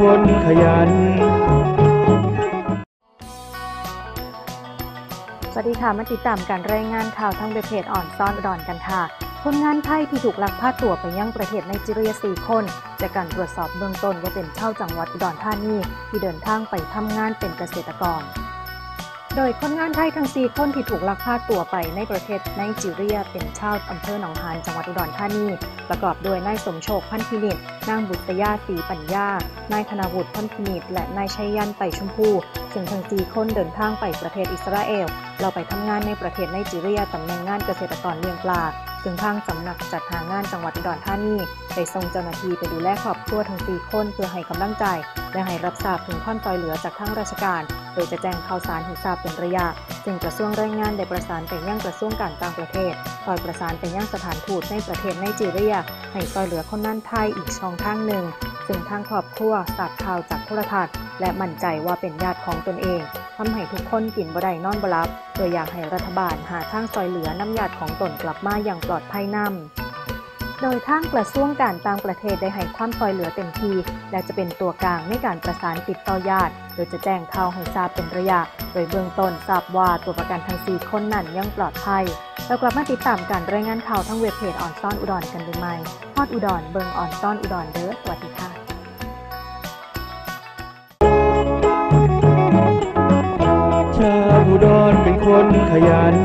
คนขยัน สวัสดีค่ะ มาติดตามการรายงานข่าวทางเว็บเพจอ่อนซ่อนดอนกันค่ะ คนงานไทยที่ถูกลักพาตัวไปยังประเทศไนจีเรีย 4 คน จากการตรวจสอบเบื้องต้นว่าเป็นชาวจังหวัดอุดรธานีที่เดินทางไปทำงานเป็นเกษตรกร โดยคนงานไทยทั้ง4คนที่ถูกลักพาตัวไปในประเทศไนจีเรียเป็นชาวอำเภอหนองหานจังหวัดอุดรธานี ประกอบด้วยนายสมโชคพันธินิตนางบุตรยาศีปัญญา นายธนาวุฒิพันธินิตและนายชัยยันไต่ชมพูซึ่งทั้ง4คนเดินทางไปประเทศอิสราเอล เราไปทำงานในประเทศไนจีเรียตำแหน่งงานเกษตรกรเลี้ยงปลาซึ่งทางสำนักจัดหางานจังหวัดอุดรธานีได้ส่งเจ้าหน้าที่ไปดูแลครอบครัวทั้ง4คนเพื่อให้กำลังใจ และให้รับทราบถึงความช่วยเหลือจากทางราชการ โดยจะแจ้งข่าวสารให้ทราบเป็นระยะซึ่งกระทรวงแรงงานได้ประสานไปยังกระทรวงการต่างประเทศคอยประสานไปยังสถานทูตในประเทศไนจีเรีย ให้ช่วยเหลือคนนั่นไทยอีกช่องทางหนึ่ง ซึ่งทางครอบครัวทราบข่าวจากโทรทัศน์ และมั่นใจว่าเป็นญาติของตนเองทำให้ทุกคนกินบ่ได้นอนบ่หลับ โดยอยากให้รัฐบาลหาทางซอยเหลือน้ำญาติของตนกลับมาอย่างปลอดภัยนำ โดยทางกระทรวงการต่างประเทศได้ให้ความซอยเหลือเต็มที่และจะเป็นตัวกลางในการประสานติดต่อญาติ โดยจะแจ้งข่าวให้ทราบเป็นระยะ โดยเบื้องต้นทราบว่าตัวประกันทั้ง4คนนั้นยังปลอดภัยแล้วกลับมาติดตามการรายงานข่าวทั้งเว็บเพจออนซ่อนอุดรกันดูไหมฮอดอุดรเบิงออนซ่อนอุดรเด้อสวัสดีค่ะชาวอุดรเป็นคนขยัน